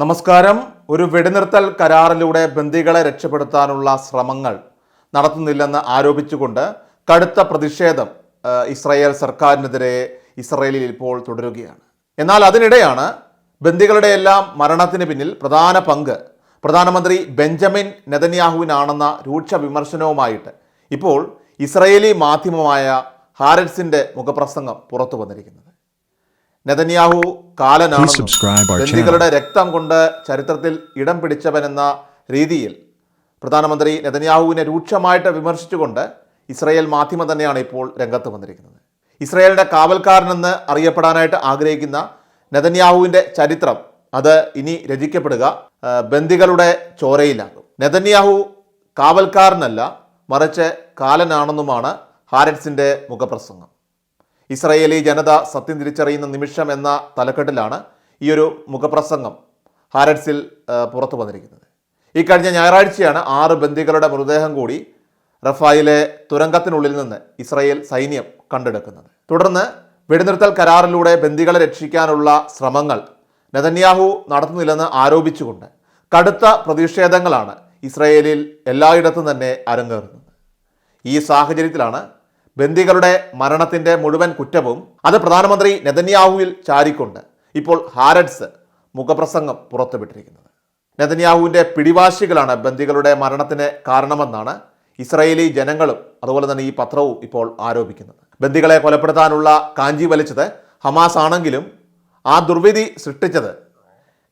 നമസ്കാരം. ഒരു വെടിനിർത്തൽ കരാറിലൂടെ ബന്ദികളെ രക്ഷപ്പെടുത്താനുള്ള ശ്രമങ്ങൾ നടത്തുന്നില്ലെന്ന് ആരോപിച്ചുകൊണ്ട് കടുത്ത പ്രതിഷേധം ഇസ്രായേൽ സർക്കാരിനെതിരെ ഇസ്രയേലിൽ ഇപ്പോൾ തുടരുകയാണ്. എന്നാൽ അതിനിടെയാണ് ബന്ദികളുടെ എല്ലാം മരണത്തിന് പിന്നിൽ പ്രധാന പങ്ക് പ്രധാനമന്ത്രി ബെഞ്ചമിൻ നെതന്യാഹുവിനാണെന്ന രൂക്ഷ വിമർശനവുമായിട്ട് ഇപ്പോൾ ഇസ്രയേലി മാധ്യമമായ ഹാരറ്റ്സിന്റെ മുഖപ്രസംഗം പുറത്തു വന്നിരിക്കുന്നത്. നെതന്യാഹു കാലനാണെന്നും. ബന്ദികളുടെ രക്തം കൊണ്ട് ചരിത്രത്തിൽ ഇടം പിടിച്ചവനെന്ന രീതിയിൽ പ്രധാനമന്ത്രി നെതന്യാഹുവിനെ രൂക്ഷമായിട്ട് വിമർശിച്ചുകൊണ്ട് ഇസ്രായേൽ മാധ്യമം തന്നെയാണ് ഇപ്പോൾ രംഗത്ത് വന്നിരിക്കുന്നത്. ഇസ്രായേലിന്റെ കാവൽക്കാരനെന്ന് അറിയപ്പെടാനായിട്ട് ആഗ്രഹിക്കുന്ന നെതന്യാഹുവിന്റെ ചരിത്രം അത് ഇനി രചിക്കപ്പെടുക ബന്ദികളുടെ ചോരയിലാകും. നെതന്യാഹു കാവൽക്കാരനല്ല മറിച്ച് കാലനാണെന്നുമാണ് ഹാരറ്റ്സിന്റെ മുഖപ്രസംഗം. ഇസ്രായേലി ജനത സത്യം തിരിച്ചറിയുന്ന നിമിഷം എന്ന തലക്കെട്ടിലാണ് ഈ ഒരു മുഖപ്രസംഗം ഹാരറ്റ്സിൽ പുറത്തു വന്നിരിക്കുന്നത്. ഈ കഴിഞ്ഞ ഞായറാഴ്ചയാണ് ആറ് ബന്ദികളുടെ മൃതദേഹം കൂടി റഫായിലെ തുരങ്കത്തിനുള്ളിൽ നിന്ന് ഇസ്രയേൽ സൈന്യം കണ്ടെടുക്കുന്നത്. തുടർന്ന് വെടിനിർത്തൽ കരാറിലൂടെ ബന്ദികളെ രക്ഷിക്കാനുള്ള ശ്രമങ്ങൾ നെതന്യാഹു നടത്തുന്നില്ലെന്ന് ആരോപിച്ചുകൊണ്ട് കടുത്ത പ്രതിഷേധങ്ങളാണ് ഇസ്രയേലിൽ എല്ലായിടത്തും തന്നെ അരങ്ങേറുന്നത്. ഈ സാഹചര്യത്തിലാണ് ബന്ദികളുടെ മരണത്തിന്റെ മുഴുവൻ കുറ്റവും അത് പ്രധാനമന്ത്രി നെതന്യാഹുവിൽ ചാരിക്കൊണ്ട് ഇപ്പോൾ ഹാരഡ്സ് മുഖപ്രസംഗം പുറത്തുവിട്ടിരിക്കുന്നത്. നെതന്യാഹുവിന്റെ പിടിവാശികളാണ് ബന്ദികളുടെ മരണത്തിന് കാരണമെന്നാണ് ഇസ്രയേലി ജനങ്ങളും അതുപോലെ തന്നെ ഈ പത്രവും ഇപ്പോൾ ആരോപിക്കുന്നത്. ബന്ദികളെ കൊലപ്പെടുത്താനുള്ള കാഞ്ചി വലിച്ചത് ഹമാസ് ആണെങ്കിലും ആ ദുർവിധി സൃഷ്ടിച്ചത്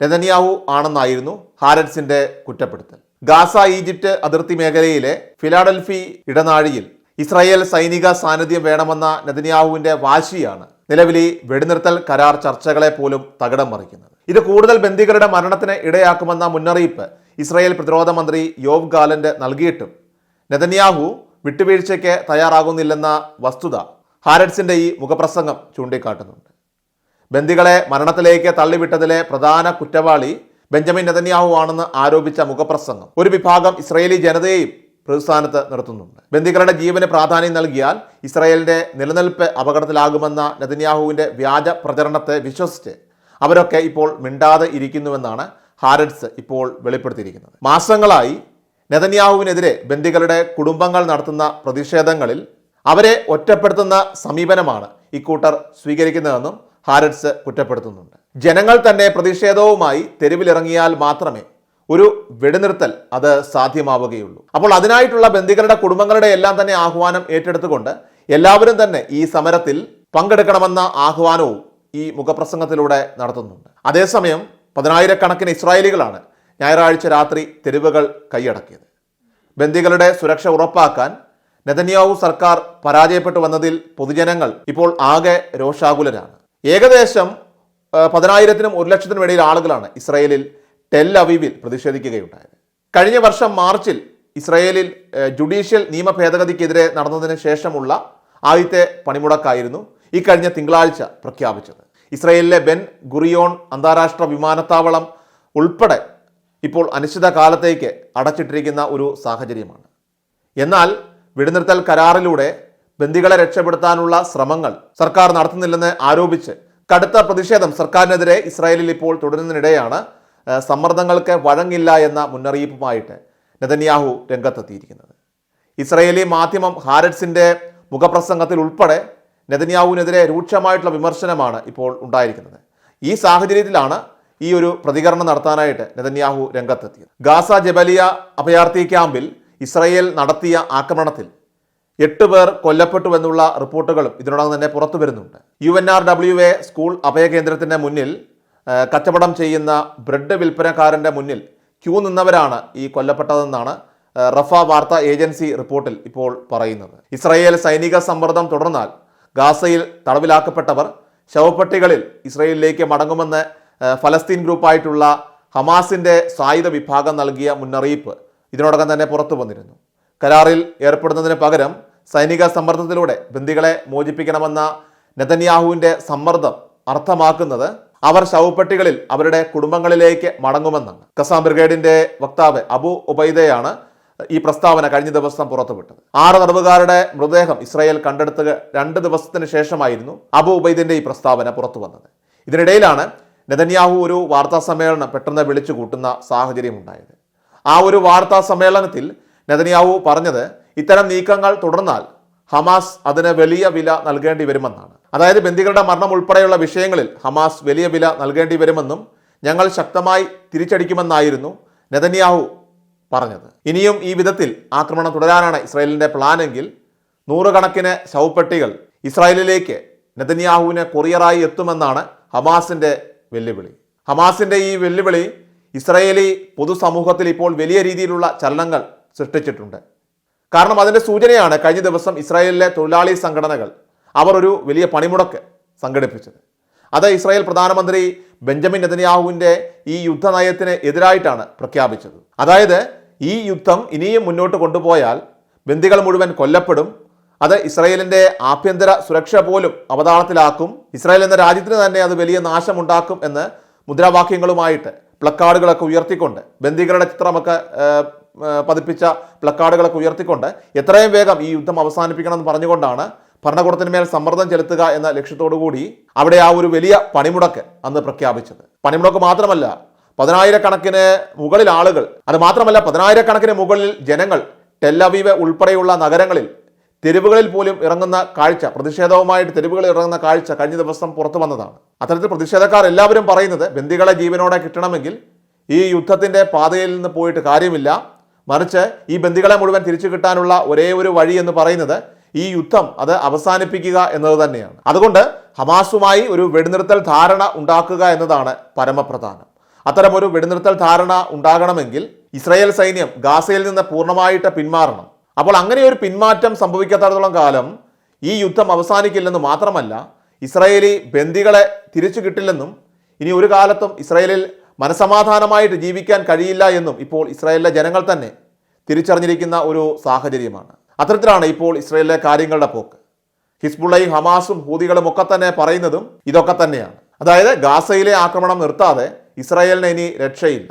നെതന്യാഹു ആണെന്നായിരുന്നു ഹാരഡ്സിന്റെ കുറ്റപ്പെടുത്തൽ. ഗാസ ഈജിപ്റ്റ് അതിർത്തി മേഖലയിലെ ഫിലാഡൽഫി ഇടനാഴിയിൽ ഇസ്രായേൽ സൈനിക സാന്നിധ്യം വേണമെന്ന നെതന്യാഹുവിന്റെ വാശിയാണ് നിലവിലെ വെടിനിർത്തൽ കരാർ ചർച്ചകളെ പോലും തകിടം മറിക്കുന്നത്. ഇത് കൂടുതൽ ബന്ദികളുടെ മരണത്തിന് ഇടയാക്കുമെന്ന മുന്നറിയിപ്പ് ഇസ്രായേൽ പ്രതിരോധ മന്ത്രി യോവ് ഗാലന്റ് നൽകിയിട്ടും നെതന്യാഹു വിട്ടുവീഴ്ചയ്ക്ക് തയ്യാറാകുന്നില്ലെന്ന വസ്തുത ഹാരറ്റ്സിന്റെ ഈ മുഖപ്രസംഗം ചൂണ്ടിക്കാട്ടുന്നുണ്ട്. ബന്ദികളെ മരണത്തിലേക്ക് തള്ളിവിട്ടതിലെ പ്രധാന കുറ്റവാളി ബെഞ്ചമിൻ നെതന്യാഹു ആണെന്ന് ആരോപിച്ച മുഖപ്രസംഗം ഒരു വിഭാഗം ഇസ്രയേലി ജനതയെയും പ്രതിസ്ഥാനത്ത് നിർത്തുന്നുണ്ട്. ബന്ദികളുടെ ജീവന് പ്രാധാന്യം നൽകിയാൽ ഇസ്രായേലിന്റെ നിലനിൽപ്പ് അപകടത്തിലാകുമെന്ന നെതന്യാഹുവിന്റെ വ്യാജ പ്രചരണത്തെ വിശ്വസിച്ച് അവരൊക്കെ ഇപ്പോൾ മിണ്ടാതെ ഇരിക്കുന്നുവെന്നാണ് ഹാരഡ്സ് ഇപ്പോൾ വെളിപ്പെടുത്തിയിരിക്കുന്നത്. മാസങ്ങളായി നെതന്യാഹുവിനെതിരെ ബന്ദികളുടെ കുടുംബങ്ങൾ നടത്തുന്ന പ്രതിഷേധങ്ങളിൽ അവരെ ഒറ്റപ്പെടുത്തുന്ന സമീപനമാണ് ഇക്കൂട്ടർ സ്വീകരിക്കുന്നതെന്നും ഹാരഡ്സ് കുറ്റപ്പെടുത്തുന്നുണ്ട്. ജനങ്ങൾ തന്നെ പ്രതിഷേധവുമായി തെരുവിലിറങ്ങിയാൽ മാത്രമേ ഒരു വെടിനിർത്തൽ അത് സാധ്യമാവുകയുള്ളൂ. അപ്പോൾ അതിനായിട്ടുള്ള ബന്ദികളുടെ കുടുംബങ്ങളുടെ എല്ലാം തന്നെ ആഹ്വാനം ഏറ്റെടുത്തുകൊണ്ട് എല്ലാവരും തന്നെ ഈ സമരത്തിൽ പങ്കെടുക്കണമെന്ന ആഹ്വാനവും ഈ മുഖപ്രസംഗത്തിലൂടെ നടത്തുന്നുണ്ട്. അതേസമയം പതിനായിരക്കണക്കിന് ഇസ്രായേലികളാണ് ഞായറാഴ്ച രാത്രി തെരുവുകൾ കൈയടക്കിയത്. ബന്ദികളുടെ സുരക്ഷ ഉറപ്പാക്കാൻ നെതന്യാവു സർക്കാർ പരാജയപ്പെട്ടു വന്നതിൽ പൊതുജനങ്ങൾ ഇപ്പോൾ ആകെ രോഷാകുലരാണ്. ഏകദേശം പതിനായിരത്തിനും ഒരു ലക്ഷത്തിനും ഇടയിൽ ആളുകളാണ് ഇസ്രായേലിൽ ടെൽ അവീവിൽ പ്രതിഷേധിക്കുകയുണ്ടായത് കഴിഞ്ഞ വർഷം മാർച്ചിൽ ഇസ്രയേലിൽ ജുഡീഷ്യൽ നിയമ ഭേദഗതിക്കെതിരെ നടന്നതിന് ശേഷമുള്ള ആദ്യത്തെ പണിമുടക്കായിരുന്നു ഈ കഴിഞ്ഞ തിങ്കളാഴ്ച പ്രഖ്യാപിച്ചത്. ഇസ്രയേലിലെ ബെൻ ഗുറിയോൺ അന്താരാഷ്ട്ര വിമാനത്താവളം ഉൾപ്പെടെ ഇപ്പോൾ അനിശ്ചിത കാലത്തേക്ക് അടച്ചിട്ടിരിക്കുന്ന ഒരു സാഹചര്യമാണ്. എന്നാൽ വെടിനിർത്തൽ കരാറിലൂടെ ബന്ദികളെ രക്ഷപ്പെടുത്താനുള്ള ശ്രമങ്ങൾ സർക്കാർ നടത്തുന്നില്ലെന്ന് ആരോപിച്ച് കടുത്ത പ്രതിഷേധം സർക്കാരിനെതിരെ ഇസ്രായേലിൽ ഇപ്പോൾ തുടരുന്നതിനിടെയാണ് സമ്മർദ്ദങ്ങൾക്ക് വഴങ്ങില്ല എന്ന മുന്നറിയിപ്പുമായിട്ട് നെതന്യാഹു രംഗത്തെത്തിയിരിക്കുന്നത്. ഇസ്രയേലി മാധ്യമം ഹാരറ്റ്സിന്റെ മുഖപ്രസംഗത്തിൽ ഉൾപ്പെടെ നെതന്യാഹുവിനെതിരെ രൂക്ഷമായിട്ടുള്ള വിമർശനമാണ് ഇപ്പോൾ ഉണ്ടായിരിക്കുന്നത്. ഈ സാഹചര്യത്തിലാണ് ഈ ഒരു പ്രതികരണം നടത്താനായിട്ട് നെതന്യാഹു രംഗത്തെത്തിയത്. ഗാസ ജബലിയ അഭയാർത്ഥി ക്യാമ്പിൽ ഇസ്രയേൽ നടത്തിയ ആക്രമണത്തിൽ എട്ട് പേർ കൊല്ലപ്പെട്ടു എന്നുള്ള റിപ്പോർട്ടുകളും ഇതിനോടകം തന്നെ പുറത്തു വരുന്നുണ്ട് U N R W A school അഭയകേന്ദ്രത്തിന്റെ മുന്നിൽ കച്ചവടം ചെയ്യുന്ന ബ്രെഡ് വിൽപ്പനക്കാരന്റെ മുന്നിൽ ക്യൂ നിന്നവരാണ് ഈ കൊല്ലപ്പെട്ടതെന്നാണ് റഫ വാർത്താ ഏജൻസി റിപ്പോർട്ടിൽ ഇപ്പോൾ പറയുന്നത്. ഇസ്രയേൽ സൈനിക സമ്മർദ്ദം തുടർന്നാൽ ഗാസയിൽ തടവിലാക്കപ്പെട്ടവർ ശവപ്പെട്ടികളിൽ ഇസ്രയേലിലേക്ക് മടങ്ങുമെന്ന് ഫലസ്തീൻ ഗ്രൂപ്പായിട്ടുള്ള ഹമാസിന്റെ സായുധ വിഭാഗം നൽകിയ മുന്നറിയിപ്പ് ഇതിനോടകം തന്നെ പുറത്തു വന്നിരുന്നു. കരാറിൽ ഏർപ്പെടുന്നതിന് പകരം സൈനിക സമ്മർദ്ദത്തിലൂടെ ബന്ദികളെ മോചിപ്പിക്കണമെന്ന നെതന്യാഹുവിന്റെ സമ്മർദ്ദം അർത്ഥമാക്കുന്നത് അവർ ശവപ്പെട്ടികളിൽ അവരുടെ കുടുംബങ്ങളിലേക്ക് മടങ്ങുമെന്നാണ്. കസാം ബ്രിഗേഡിന്റെ വക്താവ് അബു ഉബൈദയാണ് ഈ പ്രസ്താവന കഴിഞ്ഞ ദിവസം പുറത്തുവിട്ടത്. ആറ് തടവുകാരുടെ മൃതദേഹം ഇസ്രായേൽ കണ്ടെടുത്ത് രണ്ട് ദിവസത്തിന് ശേഷമായിരുന്നു അബു ഉബൈദിന്റെ ഈ പ്രസ്താവന പുറത്തു വന്നത് ഇതിനിടയിലാണ് നെതന്യാഹു ഒരു വാർത്താ സമ്മേളനം പെട്ടെന്ന് വിളിച്ചു കൂട്ടുന്ന സാഹചര്യം ഉണ്ടായത്. ആ ഒരു വാർത്താ സമ്മേളനത്തിൽ നെതന്യാഹു പറഞ്ഞത് ഇത്തരം നീക്കങ്ങൾ തുടർന്നാൽ ഹമാസ് അതിന് വലിയ വില നൽകേണ്ടി വരുമെന്നാണ്. അതായത് ബന്ദികളുടെ മരണം ഉൾപ്പെടെയുള്ള വിഷയങ്ങളിൽ ഹമാസ് വലിയ വില നൽകേണ്ടി വരുമെന്നും ഞങ്ങൾ ശക്തമായി തിരിച്ചടിക്കുമെന്നായിരുന്നു നെതന്യാഹു പറഞ്ഞത്. ഇനിയും ഈ വിധത്തിൽ ആക്രമണം തുടരാനാണ് ഇസ്രായേലിന്റെ പ്ലാനെങ്കിൽ നൂറുകണക്കിന് ശവപ്പെട്ടികൾ ഇസ്രായേലിലേക്ക് നെതന്യാഹുവിന് കൊറിയറായി എത്തുമെന്നാണ് ഹമാസിന്റെ വെല്ലുവിളി. ഹമാസിന്റെ ഈ വെല്ലുവിളി ഇസ്രായേലി പൊതുസമൂഹത്തിൽ ഇപ്പോൾ വലിയ രീതിയിലുള്ള ചലനങ്ങൾ സൃഷ്ടിച്ചിട്ടുണ്ട്. കാരണം അതിന്റെ സൂചനയാണ് കഴിഞ്ഞ ദിവസം ഇസ്രായേലിലെ തൊഴിലാളി സംഘടനകൾ അവർ ഒരു വലിയ പണിമുടക്ക് സംഘടിപ്പിച്ചത്. അത് ഇസ്രായേൽ പ്രധാനമന്ത്രി ബെഞ്ചമിൻ നെതന്യാഹുവിന്റെ ഈ യുദ്ധനയത്തിന് എതിരായിട്ടാണ് പ്രഖ്യാപിച്ചത്. അതായത് ഈ യുദ്ധം ഇനിയും മുന്നോട്ട് കൊണ്ടുപോയാൽ ബന്ദികൾ മുഴുവൻ കൊല്ലപ്പെടും അത് ഇസ്രായേലിന്റെ ആഭ്യന്തര സുരക്ഷ പോലും അവതാളത്തിലാക്കും ഇസ്രായേൽ എന്ന രാജ്യത്തിന് തന്നെ അത് വലിയ നാശമുണ്ടാക്കും എന്ന് മുദ്രാവാക്യങ്ങളുമായിട്ട് പ്ലക്കാർഡുകളൊക്കെ ഉയർത്തിക്കൊണ്ട് ബന്ദികളുടെ ചിത്രമൊക്കെ പതിപ്പിച്ച പ്ലക്കാർഡുകളൊക്കെ ഉയർത്തിക്കൊണ്ട് എത്രയും വേഗം ഈ യുദ്ധം അവസാനിപ്പിക്കണം എന്ന് പറഞ്ഞുകൊണ്ടാണ് ഭരണകൂടത്തിന് മേൽ സമ്മർദ്ദം ചെലുത്തുക എന്ന ലക്ഷ്യത്തോടു കൂടി അവിടെ ആ ഒരു വലിയ പണിമുടക്ക് അന്ന് പ്രഖ്യാപിച്ചത്. പണിമുടക്ക് മാത്രമല്ല പതിനായിരക്കണക്കിന് മുകളിൽ ആളുകൾ അത് മാത്രമല്ല പതിനായിരക്കണക്കിന് മുകളിൽ ജനങ്ങൾ ടെല്ലവീവ് ഉൾപ്പെടെയുള്ള നഗരങ്ങളിൽ തെരുവുകളിൽ പോലും ഇറങ്ങുന്ന കാഴ്ച പ്രതിഷേധവുമായിട്ട് തെരുവുകളിൽ ഇറങ്ങുന്ന കാഴ്ച കഴിഞ്ഞ ദിവസം പുറത്തു വന്നതാണ്. അത്തരത്തിൽ പ്രതിഷേധക്കാർ എല്ലാവരും പറയുന്നത് ബന്ദികളെ ജീവനോടെ കിട്ടണമെങ്കിൽ ഈ യുദ്ധത്തിന്റെ പാതയിൽ നിന്ന് പോയിട്ട് കാര്യമില്ല മറിച്ച് ഈ ബന്ദികളെ മുഴുവൻ തിരിച്ചു കിട്ടാനുള്ള ഒരേ ഒരു വഴി എന്ന് പറയുന്നത് ഈ യുദ്ധം അത് അവസാനിപ്പിക്കുക എന്നത് തന്നെയാണ്. അതുകൊണ്ട് ഹമാസുമായി ഒരു വെടിനിർത്തൽ ധാരണ ഉണ്ടാക്കുക എന്നതാണ് പരമപ്രധാനം. അത്തരം ഒരു വെടിനിർത്തൽ ധാരണ ഉണ്ടാകണമെങ്കിൽ ഇസ്രായേൽ സൈന്യം ഗാസയിൽ നിന്ന് പൂർണമായിട്ട് പിന്മാറണം. അപ്പോൾ അങ്ങനെ ഒരു പിന്മാറ്റം സംഭവിക്കാത്തടത്തോളം കാലം ഈ യുദ്ധം അവസാനിക്കില്ലെന്ന് മാത്രമല്ല ഇസ്രായേലി ബന്ദികളെ തിരിച്ചു കിട്ടില്ലെന്നും ഇനി ഒരു കാലത്തും ഇസ്രായേലിൽ മനസമാധാനമായിട്ട് ജീവിക്കാൻ കഴിയില്ല എന്നും ഇപ്പോൾ ഇസ്രായേലിലെ ജനങ്ങൾ തന്നെ തിരിച്ചറിഞ്ഞിരിക്കുന്ന ഒരു സാഹചര്യമാണ്. അത്തരത്തിലാണ് ഇപ്പോൾ ഇസ്രായേലിലെ കാര്യങ്ങളുടെ പോക്ക്. ഹിസ്ബുള്ളയും ഹമാസും ഹൂതികളും ഒക്കെ തന്നെ പറയുന്നതും ഇതൊക്കെ തന്നെയാണ്. അതായത് ഗാസയിലെ ആക്രമണം നിർത്താതെ ഇസ്രായേലിന് ഇനി രക്ഷയില്ല.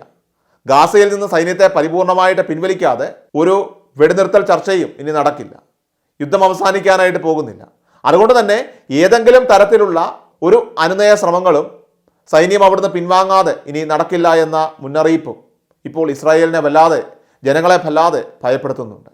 ഗാസയിൽ നിന്ന് സൈന്യത്തെ പരിപൂർണമായിട്ട് പിൻവലിക്കാതെ ഒരു വെടിനിർത്തൽ ചർച്ചയും ഇനി നടക്കില്ല. യുദ്ധം അവസാനിക്കാനായിട്ട് പോകുന്നില്ല. അതുകൊണ്ട് തന്നെ ഏതെങ്കിലും തരത്തിലുള്ള ഒരു അനുനയ ശ്രമങ്ങളും സൈന്യം അവിടുന്ന് പിൻവാങ്ങാതെ ഇനി നടക്കില്ല എന്ന മുന്നറിയിപ്പും ഇപ്പോൾ ഇസ്രായേലിനെ വല്ലാതെ ജനങ്ങളെ വല്ലാതെ ഭയപ്പെടുത്തുന്നുണ്ട്.